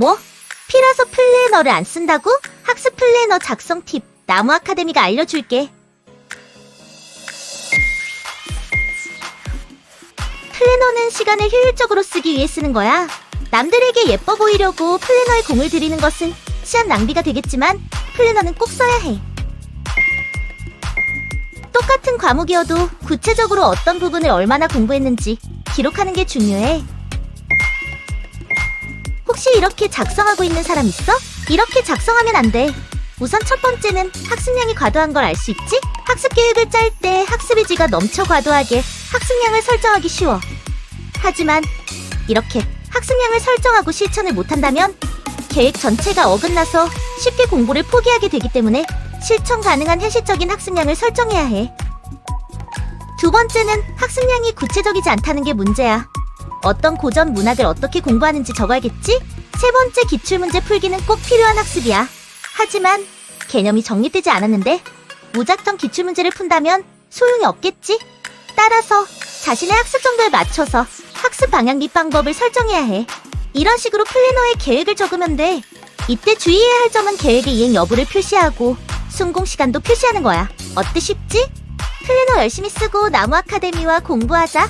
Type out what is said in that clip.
뭐? 피라서 플래너를 안 쓴다고? 학습 플래너 작성 팁 나무 아카데미가 알려줄게. 플래너는 시간을 효율적으로 쓰기 위해 쓰는 거야. 남들에게 예뻐 보이려고 플래너에 공을 들이는 것은 시간 낭비가 되겠지만 플래너는 꼭 써야 해. 똑같은 과목이어도 구체적으로 어떤 부분을 얼마나 공부했는지 기록하는 게 중요해. 혹시 이렇게 작성하고 있는 사람 있어? 이렇게 작성하면 안 돼. 우선 첫 번째는 학습량이 과도한 걸 알 수 있지? 학습 계획을 짤 때 학습 의지가 넘쳐 과도하게 학습량을 설정하기 쉬워. 하지만 이렇게 학습량을 설정하고 실천을 못한다면 계획 전체가 어긋나서 쉽게 공부를 포기하게 되기 때문에 실천 가능한 현실적인 학습량을 설정해야 해. 두 번째는 학습량이 구체적이지 않다는 게 문제야. 어떤 고전 문학을 어떻게 공부하는지 적어야겠지? 세 번째 기출문제 풀기는 꼭 필요한 학습이야. 하지만 개념이 정립되지 않았는데 무작정 기출문제를 푼다면 소용이 없겠지? 따라서 자신의 학습 정도에 맞춰서 학습 방향 및 방법을 설정해야 해. 이런 식으로 플래너에 계획을 적으면 돼. 이때 주의해야 할 점은 계획의 이행 여부를 표시하고 순공 시간도 표시하는 거야. 어때 쉽지? 플래너 열심히 쓰고 나무 아카데미와 공부하자.